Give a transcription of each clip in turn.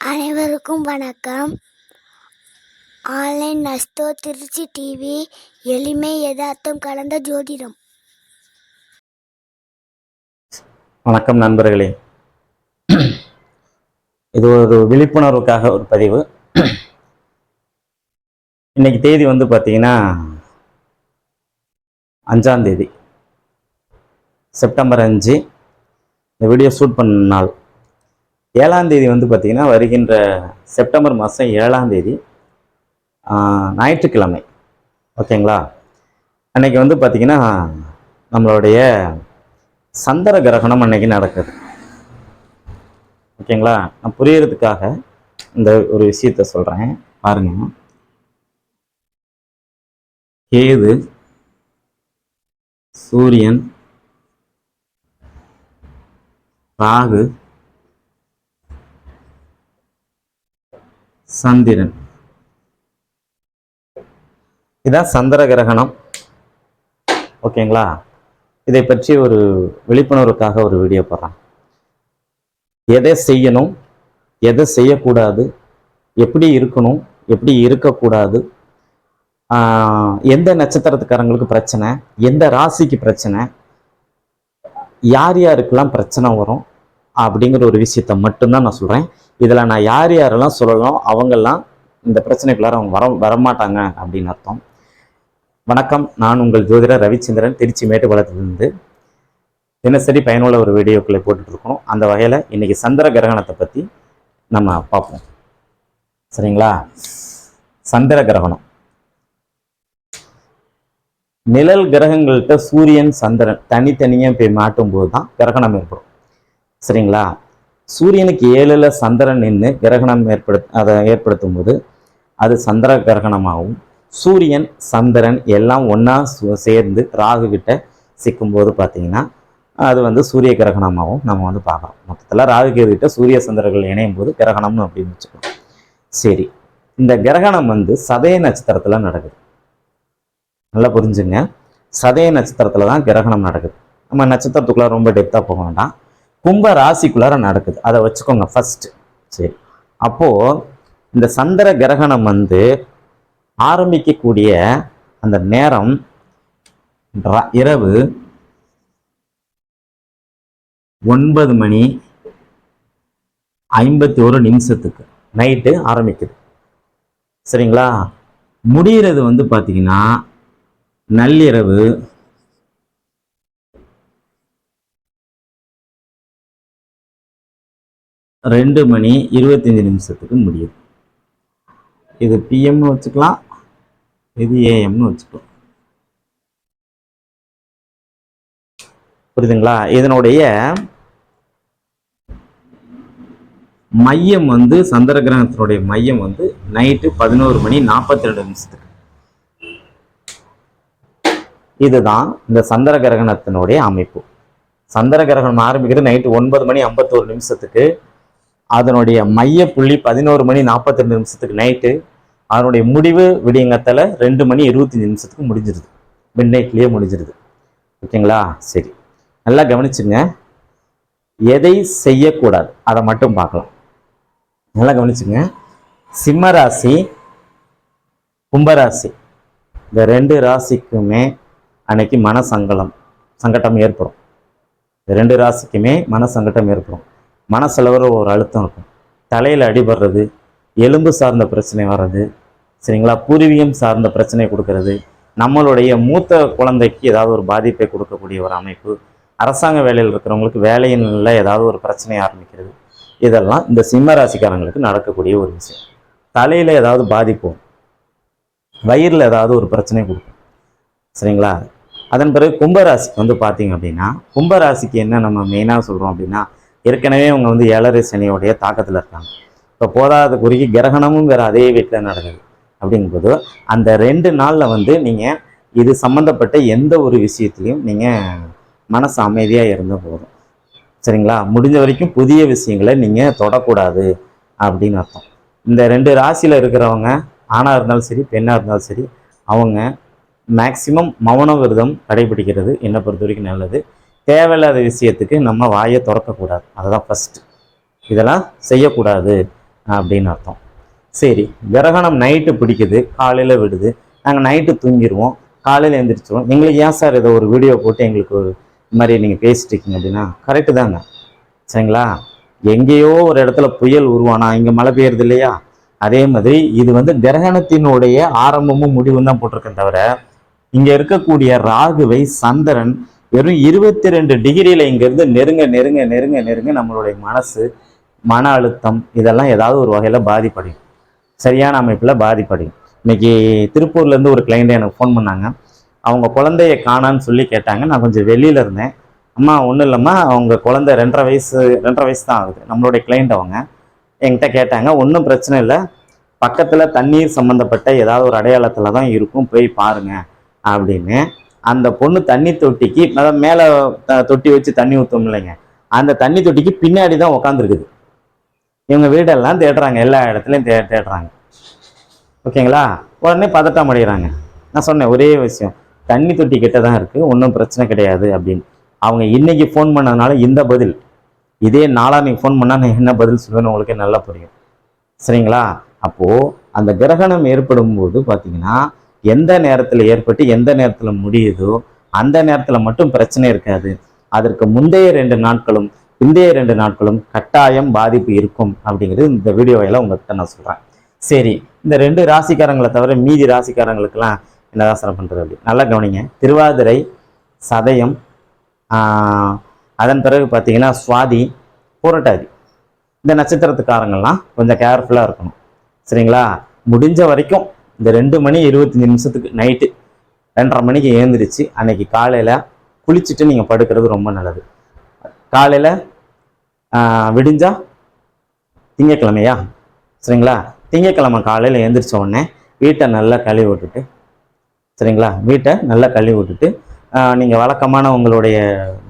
அனைவருக்கும் வணக்கம். Online நஸ்தோ Trichy TV எளிமை எதார்த்தம் கலந்த ஜோதிடம். வணக்கம் நண்பர்களே. இது ஒரு விழிப்புணர்வுக்காக ஒரு பதிவு. இன்னைக்கு தேதி வந்து பார்த்தீங்கன்னா அஞ்சாம் தேதி. செப்டம்பர் அஞ்சு. இந்த வீடியோ ஷூட் பண்ண நாள். ஏழாம் தேதி வந்து பார்த்தீங்கன்னா வருகின்ற செப்டம்பர் மாதம் ஏழாம் தேதி ஞாயிற்றுக்கிழமை. ஓகேங்களா? அன்னைக்கு வந்து பார்த்தீங்கன்னா நம்மளுடைய சந்திர கிரகணம் அன்னைக்கு நடக்குது. ஓகேங்களா? நான் புரியறதுக்காக இந்த ஒரு விஷயத்த சொல்கிறேன் பாருங்க. கேது சூரியன் ராகு சந்திரன். இதான் சந்திர கிரகணம். ஓகேங்களா? இதை பற்றி ஒரு விழிப்புணர்வுக்காக ஒரு வீடியோ போடுறேன். எதை செய்யணும்? எதை செய்யக்கூடாது? எப்படி இருக்கணும்? எப்படி இருக்கக்கூடாது? எந்த நட்சத்திரத்துக்காரங்களுக்கு பிரச்சனை? எந்த ராசிக்கு பிரச்சனை? யார் யாருக்கெல்லாம் பிரச்சனை வரும்? அப்படிங்கிற ஒரு விஷயத்த மட்டும்தான் நான் சொல்கிறேன் இதில் நான் யார் யாரெல்லாம் சொல்லலாம் அவங்கெல்லாம் இந்த பிரச்சனைக்குள்ளார அவங்க வர வரமாட்டாங்க அப்படின்னு அர்த்தம். வணக்கம் நான் உங்கள் ஜோதிடர் ரவிச்சந்திரன் திருச்சி மேட்டுப்பாளையத்திலிருந்து. தினசரி பயனுள்ள ஒரு வீடியோக்களை போட்டுட்டு அந்த வகையில் இன்றைக்கி சந்திர கிரகணத்தை பற்றி நம்ம பார்ப்போம். சரிங்களா? சந்திர கிரகணம். நிழல் கிரகங்கள்கிட்ட சூரியன் சந்திரன் தனித்தனியாக போய் மாட்டும் போது தான் கிரகணம் ஏற்படும். சரிங்களா? சூரியனுக்கு ஏழில் சந்திரன் நின்று கிரகணம் ஏற்படுத்த அதை ஏற்படுத்தும் போது அது சந்திர கிரகணமாகவும் சூரியன் சந்திரன் எல்லாம் ஒன்றா சேர்ந்து ராகு கிட்ட சிக்கும்போது பார்த்தீங்கன்னா அது வந்து சூரிய கிரகணமாகவும் நம்ம வந்து பார்க்குறோம். மொத்தத்தில் ராகு கேது சூரிய சந்திரர்கள் இணையும் போது கிரகணம்னு அப்படின்னு வச்சுக்கணும். சரி. இந்த கிரகணம் வந்து சதய நட்சத்திரத்தில் நடக்குது. நல்லா புரிஞ்சுங்க. சதய நட்சத்திரத்தில் தான் கிரகணம் நடக்குது. நம்ம நட்சத்திரத்துக்குள்ளே ரொம்ப டெப்த்தாக போக வேண்டாம். கும்ப ராசிக்குள்ளார நடக்குது. அதை வச்சுக்கோங்க ஃபஸ்ட்டு சரி. அப்போது இந்த சந்திர கிரகணம் வந்து ஆரம்பிக்கக்கூடிய அந்த நேரம் ர- இரவு ஒன்பது மணி ஐம்பத்தி ஒரு நிமிஷத்துக்கு. நைட்டு ஆரம்பிக்குது. சரிங்களா? முடிகிறது வந்து பார்த்தீங்கன்னா நள்ளிரவு ரெண்டு மணி இருபத்தஞ்சி நிமிஷத்துக்கு முடியுது. இது பிஎம்னு வச்சுக்கலாம். இது ஏஎம்னு வச்சுக்கலாம். புரியுதுங்களா? இதனுடைய மையம் வந்து சந்திர கிரகணத்தினுடைய மையம் வந்து நைட்டு பதினோரு மணி நாற்பத்தி ரெண்டு நிமிஷத்துக்கு. இதுதான் இந்த சந்திர கிரகணத்தினுடைய அமைப்பு. சந்திர கிரகணம் ஆரம்பிக்கிறது நைட்டு ஒன்பது மணி ஐம்பத்தோரு நிமிஷத்துக்கு. அதனுடைய மைய புள்ளி பதினோரு மணி நாற்பத்தி ரெண்டு நிமிஷத்துக்கு நைட்டு அதனுடைய முடிவு விடியங்கத்தில் ரெண்டு மணி இருபத்தஞ்சி நிமிஷத்துக்கு முடிஞ்சிருது. மிட் நைட்லேயே முடிஞ்சிருது. ஓகேங்களா? சரி. நல்லா கவனிச்சுங்க. எதை செய்யக்கூடாது? அதை மட்டும் பார்க்கலாம். நல்லா கவனிச்சுங்க. சிம்ம ராசி கும்பராசி. இந்த ரெண்டு ராசிக்குமே அன்னைக்கு மன சங்கடம் சங்கடம் ஏற்படும். இந்த ரெண்டு ராசிக்குமே மன சங்கடம் ஏற்படும். மனசளவில் ஒரு அழுத்தம் இருக்கும். தலையில் அடிபடுறது எலும்பு சார்ந்த பிரச்சனை வர்றது சரிங்களா? பூர்வீகம் சார்ந்த பிரச்சனை கொடுக்கறது நம்மளுடைய மூத்த குழந்தைக்கு ஏதாவது ஒரு பாதிப்பை கொடுக்கக்கூடிய ஒரு அமைப்பு அரசாங்க வேலையில் இருக்கிறவங்களுக்கு வேலையினில் ஏதாவது ஒரு பிரச்சனை ஆரம்பிக்கிறது. இதெல்லாம் இந்த சிம்ம ராசிக்காரங்களுக்கு நடக்கக்கூடிய ஒரு விஷயம். தலையில் ஏதாவது பாதிப்போம் வயிறில் ஏதாவது ஒரு பிரச்சனை கொடுக்கும். சரிங்களா? அதன் பிறகு கும்பராசிக்கு வந்து பார்த்தீங்க அப்படின்னா கும்பராசிக்கு என்ன நம்ம மெயினாக சொல்கிறோம் அப்படின்னா ஏற்கனவே அவங்க வந்து ஏழரை சனியோடைய தாக்கத்தில் இருக்காங்க. இப்போ போதாத குறிக்கு கிரகணமும் வேறு அதே வீட்டில் நடக்குது. அப்படிங்கும்போது அந்த ரெண்டு நாளில் வந்து நீங்கள் இது சம்மந்தப்பட்ட எந்த ஒரு விஷயத்துலையும் நீங்கள் மனசு அமைதியாக இருந்தால் போதும். சரிங்களா? முடிஞ்ச வரைக்கும் புதிய விஷயங்களை நீங்கள் தொடக்கூடாது அப்படின்னு அர்த்தம். இந்த ரெண்டு ராசியில் இருக்கிறவங்க ஆணாக இருந்தாலும் சரி பெண்ணாக இருந்தாலும் சரி அவங்க மேக்சிமம் மௌன விரதம் கடைபிடிக்கிறது என்னை பொறுத்த வரைக்கும் நல்லது. தேவையில்லாத விஷயத்துக்கு நம்ம வாயை திறக்கக்கூடாது. அதுதான் ஃபஸ்ட்டு இதெல்லாம் செய்யக்கூடாது அப்படின்னு அர்த்தம். சரி கிரகணம் நைட்டு பிடிக்குது காலையில் விடுது. நாங்கள் நைட்டு தூங்கிடுவோம் காலையில் எழுந்திரிச்சிருவோம் எங்களுக்கு ஏன் சார் இதை ஒரு வீடியோ போட்டு எங்களுக்கு ஒரு மாதிரி நீங்கள் பேசிட்டு இருக்கீங்க அப்படின்னா கரெக்டு தாங்க. சரிங்களா? எங்கேயோ ஒரு இடத்துல புயல் உருவானா இங்கே மழை பெய்யுறது இல்லையா? அதே மாதிரி இது வந்து கிரகணத்தினுடைய ஆரம்பமும் முடிவும் தான் போட்டிருக்கேன் தவிர இங்கே இருக்கக்கூடிய ராகுவை சந்திரன் வெறும் இருபத்தி ரெண்டு டிகிரியில் இங்கேருந்து நெருங்க நெருங்க நெருங்க நெருங்க நம்மளுடைய மனசு மன அழுத்தம் இதெல்லாம் ஏதாவது ஒரு வகையில் பாதிப்படையும். சரியான அமைப்பில் பாதிப்படையும். இன்னைக்கு திருப்பூர்லேருந்து ஒரு கிளைண்ட் எனக்கு ஃபோன் பண்ணாங்க. அவங்க குழந்தைய காணான்னு சொல்லி கேட்டாங்க. நான் கொஞ்சம் வெளியில் இருந்தேன். அம்மா ஒன்றும் இல்லைம்மா. அவங்க குழந்தை ரெண்டரை வயசு ரெண்டரை வயசு தான் ஆகுது. நம்மளுடைய கிளைண்ட் அவங்க. என்கிட்ட கேட்டாங்க. ஒன்றும் பிரச்சனை இல்லை. பக்கத்தில் தண்ணீர் சம்மந்தப்பட்ட ஏதாவது ஒரு அடையாளத்தில் தான் இருக்கும். போய் பாருங்க. அப்படின்னு. அந்த பொண்ணு தண்ணி தொட்டிக்கு அதாவது மேலே தொட்டி வச்சு தண்ணி ஊற்றும் இல்லைங்க. அந்த தண்ணி தொட்டிக்கு பின்னாடி தான் உக்காந்துருக்குது. இவங்க வீடெல்லாம் தேடுறாங்க எல்லா இடத்துலையும் தே தேடுறாங்க. ஓகேங்களா? உடனே பதட்டம் அடைகிறாங்க நான் சொன்னேன் ஒரே விஷயம். தண்ணி தொட்டி கிட்ட தான் இருக்குது ஒன்றும் பிரச்சனை கிடையாது அப்படின்னு. அவங்க இன்னைக்கு ஃபோன் பண்ணதுனால இந்த பதில். இதே நாளாக நீங்கள் ஃபோன் பண்ணால் நான் என்ன பதில் சொல்லுவேன்னு உங்களுக்கே நல்லா புரியும். சரிங்களா? அப்போது அந்த கிரகணம் ஏற்படும் போது பார்த்தீங்கன்னா எந்த நேரத்தில் ஏற்பட்டு எந்த நேரத்தில் முடியுதோ அந்த நேரத்தில் மட்டும் பிரச்சனை இருக்காது. அதற்கு முந்தைய ரெண்டு நாட்களும் பிந்தைய ரெண்டு நாட்களும் கட்டாயம் பாதிப்பு இருக்கும் அப்படிங்கிறது இந்த வீடியோவையில் உங்கள்கிட்ட நான் சொல்கிறேன் சரி இந்த ரெண்டு ராசிக்காரங்களை தவிர மீதி ராசிக்காரங்களுக்கெல்லாம் என்னதான் சார் பண்ணுறது அப்படி? நல்லா கவனிங்க. திருவாதிரை சதயம் அதன் பிறகு பார்த்தீங்கன்னா சுவாதி புரட்டாதி. இந்த நட்சத்திரத்துக்காரங்கள்லாம் கொஞ்சம் கேர்ஃபுல்லாக இருக்கணும். சரிங்களா? முடிஞ்ச வரைக்கும் இந்த ரெண்டு மணி இருபத்தஞ்சி நிமிஷத்துக்கு நைட்டு ரெண்டரை மணிக்கு ஏந்திரிச்சு அன்னைக்கு காலையில் குளிச்சுட்டு நீங்கள் படுக்கிறது ரொம்ப நல்லது. காலையில் விடிஞ்சா திங்கக்கிழமையா சரிங்களா? திங்கக்கிழமை காலையில் எழுந்திரிச்ச உடனே வீட்டை நல்லா கழுவி விட்டுட்டு சரிங்களா? வீட்டை நல்லா கழுவி விட்டுட்டு நீங்கள் வழக்கமான உங்களுடைய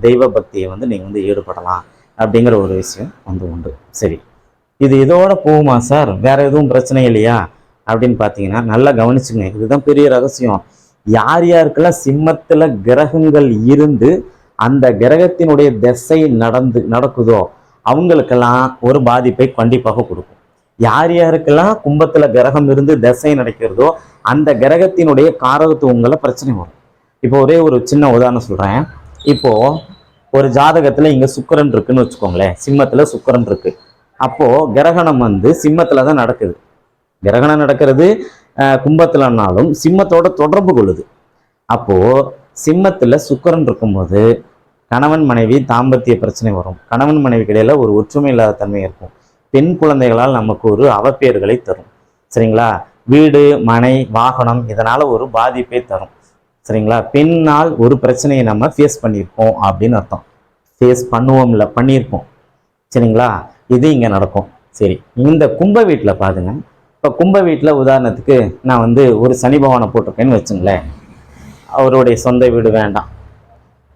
தெய்வ பக்தியை வந்து நீங்கள் வந்து ஈடுபடலாம் அப்படிங்கிற ஒரு விஷயம் வந்து உண்டு. சரி. இது இதோட போகுமா சார்? வேற எதுவும் பிரச்சனை இல்லையா? அப்படின்னு பார்த்தீங்கன்னா நல்லா கவனிச்சுங்க. இதுதான் பெரிய ரகசியம். யார் யாருக்கெல்லாம் சிம்மத்தில் கிரகங்கள் இருந்து அந்த கிரகத்தினுடைய திசை நடந்து நடக்குதோ அவங்களுக்கெல்லாம் ஒரு பாதிப்பை கண்டிப்பாக கொடுக்கும். யார் யாருக்கெல்லாம் கும்பத்தில் கிரகம் இருந்து திசை நடக்கிறதோ அந்த கிரகத்தினுடைய காரகத்துவங்களை பிரச்சனை வரும். இப்போ ஒரே ஒரு சின்ன உதாரணம் சொல்கிறேன் இப்போது ஒரு ஜாதகத்தில் இங்கே சுக்கரன் இருக்குன்னு வச்சுக்கோங்களேன். சிம்மத்தில் சுக்கிரன் இருக்குது அப்போது கிரகணம் வந்து சிம்மத்தில் தான் நடக்குது. கிரகணம் நடக்கிறது அஹ், கும்பத்துலனாலும் சிம்மத்தோட தொடர்பு கொள்ளுது. அப்போ சிம்மத்தில் சுக்கரன் இருக்கும்போது கணவன் மனைவி தாம்பத்திய பிரச்சனை வரும். கணவன் மனைவிக்கு இடையில ஒரு ஒற்றுமை இல்லாத தன்மை இருக்கும். பெண் குழந்தைகளால் நமக்கு ஒரு அவப்பேறுகளை தரும். சரிங்களா? வீடு மனை வாகனம் இதனால ஒரு பாதிப்பை தரும். சரிங்களா? பெண்ணால் ஒரு பிரச்சனையை நம்ம ஃபேஸ் பண்ணியிருக்கோம் அப்படின்னு அர்த்தம். ஃபேஸ் பண்ணுவோம் இல்லை பண்ணியிருப்போம் சரிங்களா? இது இங்கே நடக்கும். சரி இந்த கும்ப வீட்டில் பாருங்க. இப்போ கும்ப வீட்டில் உதாரணத்துக்கு நான் வந்து ஒரு சனி பகவானை போட்டிருக்கேன்னு வச்சுங்களேன். அவருடைய சொந்த வீடு வேண்டாம்.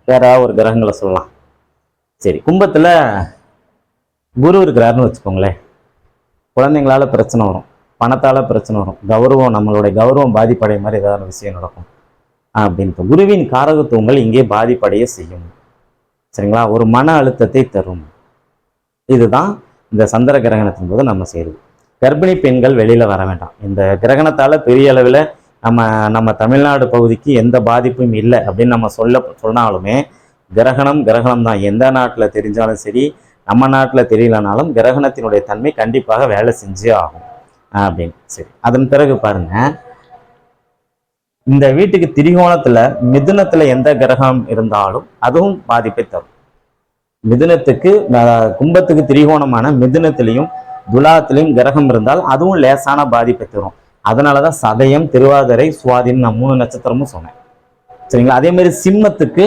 வேற ஒரு கிரகங்களை சொல்லலாம். சரி கும்பத்தில் குரு இருக்கிறாருன்னு வச்சுக்கோங்களேன். குழந்தைங்களால பிரச்சனை வரும். பணத்தால் பிரச்சனை வரும். கௌரவம் நம்மளுடைய கௌரவம் பாதிப்படைய மாதிரி ஏதாவது ஒரு விஷயம் நடக்கும். அப்படின்ட்டு குருவின் காரகத்துவங்கள் இங்கே பாதிப்படைய செய்யும். சரிங்களா? ஒரு மன அழுத்தத்தை தரும். இதுதான் இந்த சந்திர கிரகணத்தின் போது நம்ம செய்யுது கர்ப்பிணி பெண்கள் வெளியில வர வேண்டாம். இந்த கிரகணத்தால பெரிய அளவில் நம்ம நம்ம தமிழ்நாடு பகுதிக்கு எந்த பாதிப்பும் இல்லை அப்படின்னு நம்ம சொல்ல சொன்னாலுமே கிரகணம் கிரகணம் தான். எந்த நாட்டில் தெரிஞ்சாலும் சரி நம்ம நாட்டில் தெரியலனாலும் கிரகணத்தினுடைய தன்மை கண்டிப்பாக வேலை செஞ்சே ஆகும். அப்படின்னு. சரி. அதன் பிறகு பாருங்க. இந்த வீட்டுக்கு திரிகோணத்துல மிதுனத்துல எந்த கிரகம் இருந்தாலும் அதுவும் பாதிப்பை தரும். மிதுனத்துக்கு கும்பத்துக்கு திரிகோணமான மிதுனத்திலையும் துலாத்திலையும் கிரகம் இருந்தால் அதுவும் லேசான பாதிப்பை தரும். அதனாலதான் சதயம் திருவாதிரை சுவாதின்னு நான் மூணு நட்சத்திரமும் சொன்னேன். சரிங்களா? அதே மாதிரி சிம்மத்துக்கு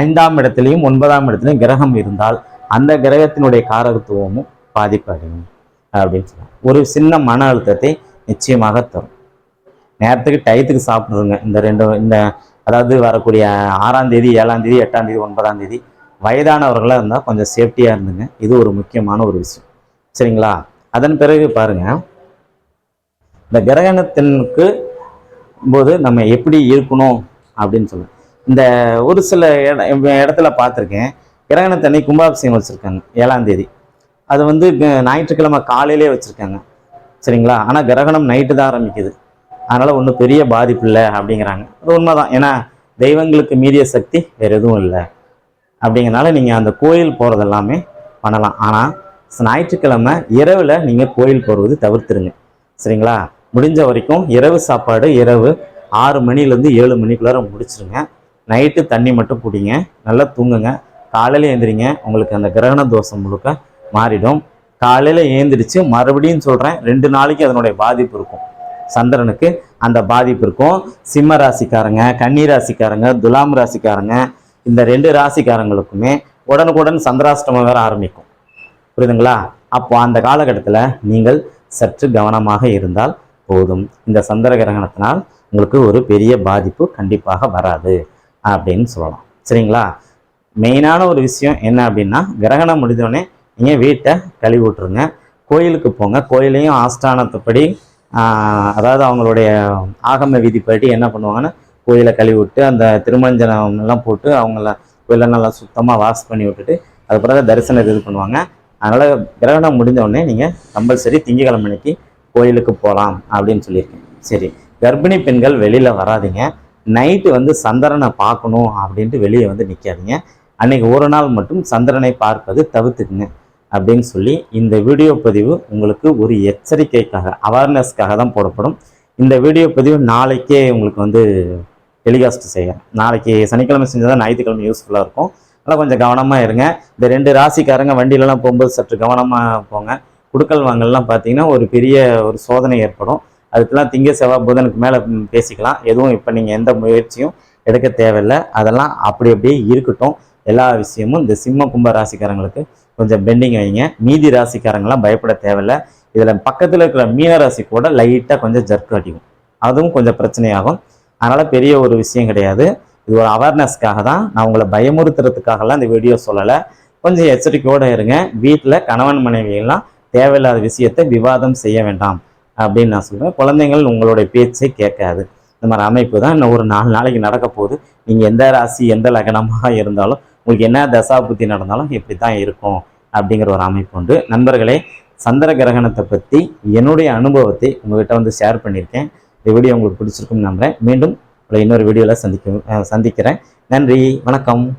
ஐந்தாம் இடத்துலையும் ஒன்பதாம் இடத்துலையும் கிரகம் இருந்தால் அந்த கிரகத்தினுடைய காரகத்துவமும் பாதிப்படையும் அப்படின்னு சொன்னாங்க. ஒரு சின்ன மன அழுத்தத்தை நிச்சயமாக தரும். நேரத்துக்கு டயத்துக்கு சாப்பிடுங்க. இந்த ரெண்டு இந்த அதாவது வரக்கூடிய ஆறாம் தேதி ஏழாம் தேதி எட்டாம் தேதி ஒன்பதாம் தேதி வயதானவர்களாக இருந்தால் கொஞ்சம் சேஃப்டியாக இருந்துங்க. இது ஒரு முக்கியமான ஒரு விஷயம். சரிங்களா? அதன் பிறகு பாருங்க. இந்த கிரகணத்தினுக்கு போது நம்ம எப்படி இருக்கணும் அப்படின்னு சொல்லுவோம் இந்த ஒரு சில இட இடத்துல பார்த்துருக்கேன். கிரகணத்தன்னை கும்பாபிஷேகம் வச்சுருக்காங்க ஏழாம் தேதி. அது வந்து ஞாயிற்றுக்கிழமை காலையிலே வச்சுருக்காங்க. சரிங்களா? ஆனால் கிரகணம் நைட்டு தான் ஆரம்பிக்குது. அதனால் ஒன்றும் பெரிய பாதிப்பு இல்லை அப்படிங்கிறாங்க. அது உண்மைதான். ஏன்னா தெய்வங்களுக்கு மீறிய சக்தி வேறு எதுவும் இல்லை. அப்படிங்கிறனால நீங்கள் அந்த கோயில் போகிறது எல்லாமே பண்ணலாம். ஆனால் ஞாயிற்றுக்கிழமை இரவில் நீங்கள் கோயில் போகிறது தவிர்த்துருங்க. சரிங்களா? முடிஞ்ச வரைக்கும் இரவு சாப்பாடு இரவு ஆறு மணிலேருந்து ஏழு மணிக்குள்ளார முடிச்சிருங்க. நைட்டு தண்ணி மட்டும் குடிங்க. நல்லா தூங்குங்க. காலையில் ஏந்திரிங்க உங்களுக்கு அந்த கிரகண தோஷம் முழுக்க மாறிடும். காலையில் ஏந்திரிச்சு மறுபடியும் சொல்கிறேன் ரெண்டு நாளைக்கு அதனுடைய பாதிப்பு இருக்கும். சந்திரனுக்கு அந்த பாதிப்பு இருக்கும். சிம்ம ராசிக்காரங்க கன்னி ராசிக்காரங்க துலாம் ராசிக்காரங்க இந்த ரெண்டு ராசிக்காரங்களுக்குமே உடனுக்குடன் சந்திராஷ்டமம் வேற ஆரம்பிக்கும். புரியுதுங்களா? அப்போ அந்த காலகட்டத்தில் நீங்கள் சற்று கவனமாக இருந்தால் போதும். இந்த சந்திர கிரகணத்தினால் உங்களுக்கு ஒரு பெரிய பாதிப்பு கண்டிப்பாக வராது அப்படின்னு சொல்லலாம். சரிங்களா? மெயினான ஒரு விஷயம் என்ன அப்படின்னா கிரகணம் முடிஞ்சோடனே நீங்கள் வீட்டை கழுவி விட்டுருங்க கோயிலுக்கு போங்க. கோயிலையும் ஆஸ்தானத்துப்படி அதாவது அவங்களுடைய ஆகம விதிப்படி என்ன பண்ணுவாங்கன்னா கோயிலை கழுவி விட்டு அந்த திருமஞ்சனம் எல்லாம் போட்டு அவங்கள கோயிலை நல்லா சுத்தமாக வாஷ் பண்ணி விட்டுட்டு அது பிறகு தரிசனம் இது பண்ணுவாங்க. அதனால் கிரகணம் முடிஞ்ச உடனே நீங்கள் கம்பல்சரி திங்கக்கிழமை அன்னைக்கு கோயிலுக்கு போகலாம் அப்படின்னு சொல்லியிருக்கேன். சரி கர்ப்பிணி பெண்கள் வெளியில் வராதிங்க. நைட்டு வந்து சந்திரனை பார்க்கணும் அப்படின்ட்டு வெளியே வந்து நிற்காதீங்க அன்னைக்கு ஒரு நாள் மட்டும் சந்திரனை பார்ப்பது தவிர்த்துக்குங்க அப்படின்னு சொல்லி இந்த வீடியோ பதிவு உங்களுக்கு ஒரு எச்சரிக்கைக்காக அவேர்னஸ்க்காக தான் போடப்படும். இந்த வீடியோ பதிவு நாளைக்கே உங்களுக்கு வந்து டெலிகாஸ்ட் செய்கிறேன் நாளைக்கு சனிக்கிழமை செஞ்சால் தான் ஞாயிற்றுக்கிழமை யூஸ்ஃபுல்லாக இருக்கும். அதனால் கொஞ்சம் கவனமாக இருங்க. இந்த ரெண்டு ராசிக்காரங்க வண்டியிலலாம் போகும்போது சற்று கவனமாக போங்க. குடுக்கல் வாங்கல்லாம் பார்த்தீங்கன்னா ஒரு பெரிய ஒரு சோதனை ஏற்படும். அதுக்கெல்லாம் திங்க செவ்வாய் புதனுக்கு மேலே பேசிக்கலாம். எதுவும் இப்போ நீங்கள் எந்த முயற்சியும் எடுக்க தேவையில்லை. அதெல்லாம் அப்படி அப்படியே இருக்கட்டும். எல்லா விஷயமும் இந்த சிம்ம கும்ப ராசிக்காரங்களுக்கு கொஞ்சம் பெண்டிங் வைங்க. மீதி ராசிக்காரங்களாம் பயப்பட தேவையில்லை. இதில் பக்கத்தில் இருக்கிற மீன ராசி கூட லைட்டாக கொஞ்சம் ஜர்க் அடிக்கும். அதுவும் கொஞ்சம் பிரச்சனையாகும். அதனால் பெரிய ஒரு விஷயம் கிடையாது. இது ஒரு அவேர்னஸ்க்காக தான். நான் உங்களை பயமுறுத்துறதுக்காகலாம் இந்த வீடியோ சொல்லலை. கொஞ்சம் எச்சரிக்கையோடு இருங்க. வீட்டில் கணவன் மனைவியெல்லாம் தேவையில்லாத விஷயத்தை விவாதம் செய்ய வேண்டாம் அப்படின்னு நான் சொல்லுவேன் குழந்தைங்கள் உங்களுடைய பேச்சை கேட்காது. இந்த மாதிரி அமைப்பு தான் இன்னும் ஒரு நாலு நாளைக்கு நடக்க போகுது. நீங்கள் எந்த ராசி எந்த லக்னமாக இருந்தாலும் உங்களுக்கு என்ன தசா புத்தி நடந்தாலும் இப்படி தான் இருக்கும் அப்படிங்கிற ஒரு அமைப்பு உண்டு. நண்பர்களே சந்திர கிரகணத்தை பற்றி என்னுடைய அனுபவத்தை உங்ககிட்ட வந்து ஷேர் பண்ணியிருக்கேன். இந்த வீடியோ உங்களுக்கு பிடிச்சிருக்கும்னு நம்புகிறேன் மீண்டும் உங்களை இன்னொரு வீடியோவில் சந்திக்க சந்திக்கிறேன். நன்றி வணக்கம்.